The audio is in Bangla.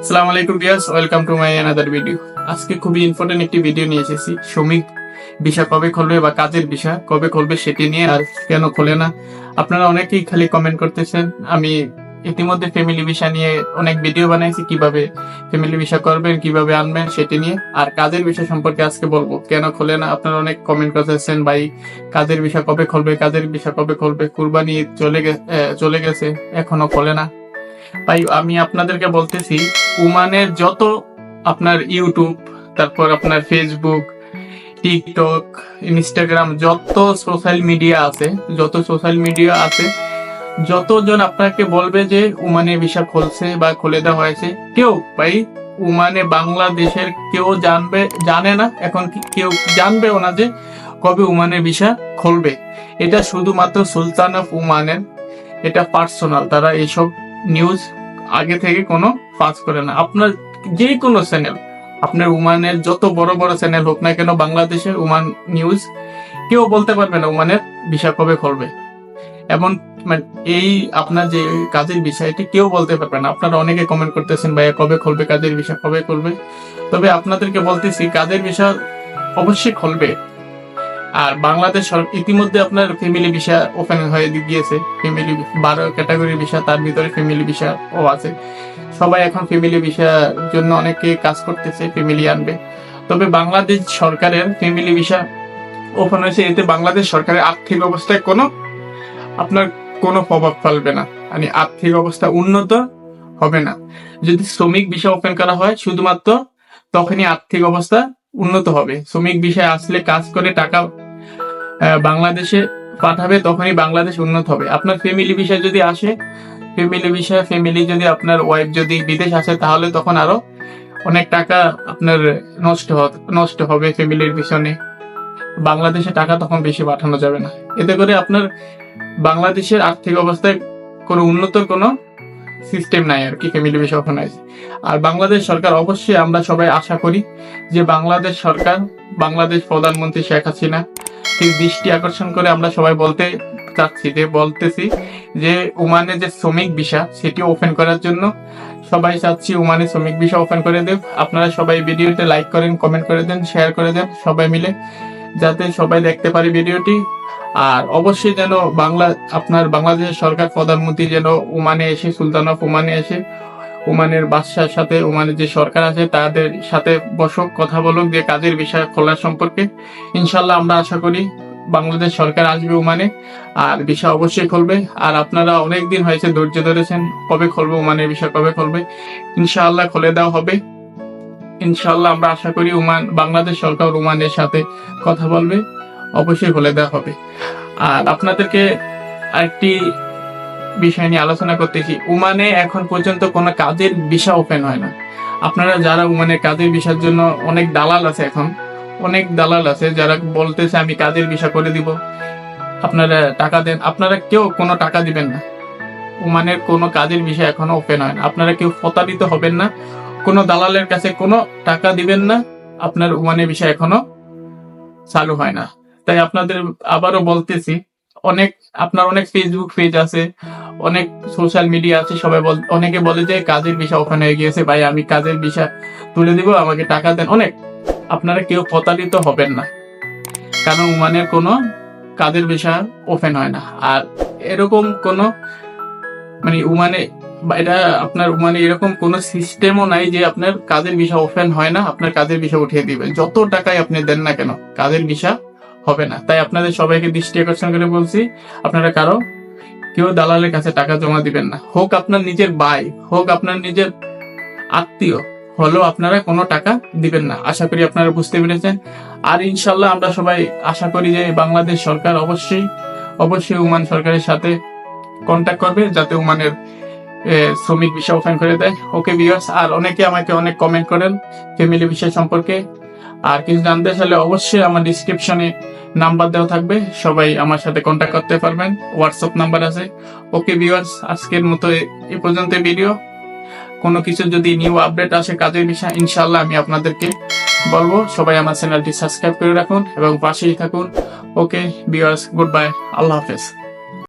আসসালামু আলাইকুম বিয়াস welcome to my another video আজকে খুবই ইম্পর্টেন্ট একটি ভিডিও নিয়ে এসেছি। শ্রমিক বিষয় কবে খুলবে বা কাজের বিষয় কবে খুলবে সেটি নিয়ে আর কেন খোলে না? আপনারা অনেকেই খালি কমেন্ট করতেছেন। আমি ইতিমধ্যে ফ্যামিলি ভিসা নিয়ে অনেক ভিডিও বানাইছি কীভাবে ফ্যামিলি ভিসা করবেন কীভাবে আনবেন সেটি নিয়ে। আর কাজের বিষয় সম্পর্কে আজকে বলব কেন খোলে না? আপনারা অনেক কমেন্ট করতেছেন ভাই কাজের বিষয় কবে খুলবে? কাজের বিষয় কবে খুলবে? কুরবানি চলে গে- আহ, চলে গেছে এখনও খোলে না। তাই আমি আপনাদেরকে বলতেছি উমানের যত আপনার ইউটিউব তারপর আপনার ফেসবুক টিকটক ইনস্টাগ্রাম যত সোশ্যাল মিডিয়া আছে, যত সোশ্যাল মিডিয়া আছে, যতজন আপনাকে বলবে যে উমানে ভিসা খুলছে বা খুলে দেওয়া হয়েছে, কেউ ভাই উমানে বাংলাদেশের কেউ জানবে, জানে না, এখন কেউ জানবেও না যে কবে উমানের ভিসা খুলবে। এটা শুধুমাত্র সুলতান অফ উমানের, এটা পার্সোনাল তারা এইসব নিউজ আগে থেকে কোনো পাস করে না। আপনার যে কোনো চ্যানেল আপনার উমানের যত বড় বড় চ্যানেল হোক না কেন, বাংলাদেশের উমান নিউজ কেউ বলতে পারবে না উমানের বিষয় কবে খুলবে এমন মানে এই আপনার যে কাজের বিষয়টি কেউ বলতে পারবে না। আপনারা অনেকে কমেন্ট করতেছেন, ভাইয়া, কবে খুলবে কাজের বিষয় কবে খুলবে তবে আপনাদেরকে বলতেছি, কাজের বিষয় অবশ্যই খুলবে আর বাংলাদেশ ইতিমধ্যে আপনার ফ্যামিলি ভিসা ওপেন হয়ে গিয়েছে। ফ্যামিলি বারো ক্যাটাগরি ভিসা তার ভিতরে ফ্যামিলি ভিসা ও আছে। সবাই এখন ফ্যামিলি ভিসার জন্য অনেকে কাজ করতেছে ফ্যামিলি আনবে। তবে বাংলাদেশ সরকারের ফ্যামিলি ভিসা ওপেন হয়েছে, এতে বাংলাদেশ সরকারের আর্থিক অবস্থায় কোনো আপনার কোনো প্রভাব ফেলবে না। মানে আর্থিক অবস্থা উন্নত হবে না। যদি শ্রমিক ভিসা ওপেন করা হয়, শুধুমাত্র তখনই আর্থিক অবস্থা উন্নত হবে। শ্রমিক বিষয়ে আসলে কাজ করে টাকা বাংলাদেশে পাঠাবে তখনই বাংলাদেশ উন্নত হবে। আপনার ফ্যামিলি বিষয় যদি আসে ফ্যামিলি বিষয় ফ্যামিলি যদি আপনার ওয়াইফ যদি বিদেশ আসে, তাহলে তখন আরও অনেক টাকা আপনার নষ্ট নষ্ট হবে ফ্যামিলির পিছনে। বাংলাদেশে টাকা তখন বেশি পাঠানো যাবে না। এতে করে আপনার বাংলাদেশের আর্থিক অবস্থায় কোনো উন্নত কোনো সিস্টেম নাই আর কি ফ্যামিলি ওখানে আছে আর বাংলাদেশ সরকার, অবশ্যই আমরা সবাই আশা করি যে বাংলাদেশ সরকার, বাংলাদেশ প্রধানমন্ত্রী শেখ হাসিনা দৃষ্টি আকর্ষণ করে আমরা সবাই বলতে চাচ্ছি, যে বলতেছি যে ওমানে যে শ্রমিক ভিসা, সেটি ওপেন করার জন্য সবাই চাচ্ছি ওমানে শ্রমিক ভিসা ওপেন করে দেব। আপনারা সবাই ভিডিওতে লাইক করেন কমেন্ট করে দেন শেয়ার করে দেন, সবাই মিলে যাতে সবাই দেখতে পারে ভিডিওটি। আর অবশ্যই যেন বাংলা, আপনার বাংলাদেশের সরকার প্রধানমন্ত্রী যেন ওমানে এসে, সুলতান অফ ওমানে এসে, ওমানের বাদশার সাথে, ওমানের যে সরকার আছে, তাদের সাথে বসক, কথা বলুক, যে কাজের বিষয় খোলার সম্পর্কে। ইনশাল্লাহ আমরা আশা করি বাংলাদেশ সরকার আসবে ওমানে, আর বিষয় অবশ্যই খুলবে। আর আপনারা অনেক দিন হয়েছে ধৈর্য ধরেছেন, কবে খুলবে, ওমানের বিষয় কবে খুলবে ইনশাআল্লাহ খুলে দেওয়া হবে। ইনশাআল্লাহ আমরা আশা করি ওমান, বাংলাদেশ সরকার ওমানের সাথে কথা বলবে, অবশ্যই খুলে দেওয়া হবে। আর আপনাদেরকে আরেকটি বিষয় নিয়ে আলোচনা করতেছি। ওমানে এখন পর্যন্ত কোনো কাজের ভিসা ওপেন হয় না। আপনারা যারা ওমানে কাজের ভিসার জন্য অনেক দালাল আছে এখন, অনেক দালাল আছে যারা বলতেছে আমি কাজের ভিসা করে দিব। আপনারা টাকা দেন, আপনারা কেউ কোনো টাকা দিবেন না। ওমানের কোনো কাজের বিষয় এখনও ওপেন হয় না। আপনারা কেউ প্রতারিত হবেন না। কোনো দালালের কাছে কোনো টাকা দিবেন না, আপনার ওমানের বিষয় এখনও চালু হয় না। তাই আপনাদের আবারও বলতেছি, অনেক, আপনার অনেক ফেসবুক পেজ আছে, অনেক সোশ্যাল মিডিয়া আছে, সবাই বল, অনেকে বলে যে কাজের বিষয় ওখানে হয়ে গিয়েছে, ভাই আমি কাজের বিষয় তুলে দিব, আমাকে টাকা দেন। অনেক, আপনারা কেউ প্রতারিত হবেন না, কারণ উমানের কোনো কাজের বিষয় ওপেন হয় না। আর এরকম কোনো মানে উমানে এটা আপনার উমানে এরকম কোনো সিস্টেমও নাই যে আপনার কাজের বিষয় ওপেন হয় না আপনার কাজের বিষয় উঠিয়ে দিবে। যত টাকাই আপনি দেন না কেন কাজের বিষয় হবে না। তাই আপনাদের সবাইকে দৃষ্টি আকর্ষণ করে বলছি আপনারা কারও কেউ দালালের কাছে টাকা জমা দিবেন না। হোক আপনার নিজের ভাই হোক আপনার নিজের আত্মীয় হলেও আপনারা কোনো টাকা দিবেন না। আশা করি আপনারা বুঝতে পেরেছেন। আর ইনশাল্লাহ আমরা সবাই আশা করি যে বাংলাদেশ সরকার অবশ্যই অবশ্যই ওমান সরকারের সাথে কন্ট্যাক্ট করবে যাতে ওমানের এ, শ্রমিক বিষয় ওপেন করে দেয়। ওকে ভিউয়ার্স আর অনেকে আমাকে অনেক কমেন্ট করেন ফ্যামিলি বিষয় সম্পর্কে। আর কিছু জানতে চাইলে অবশ্যই আমার ডিসক্রিপশনে নাম্বার দেওয়া থাকবে। সবাই আমার সাথে কন্ট্যাক্ট করতে পারবেন। হোয়াটসঅ্যাপ নাম্বার আছে। ওকে ভিউয়ার্স আজকের মতো এ পর্যন্ত ভিডিও কোনো কিছু যদি নিউ আপডেট আসে কাজের বিষয় ইনশাল্লাহ আমি আপনাদেরকে বলব। সবাই আমার চ্যানেলটি সাবস্ক্রাইব করে রাখুন এবং পাশেই থাকুন। ওকে ভিউয়ার্স গুড বাই আল্লাহ হাফেজ।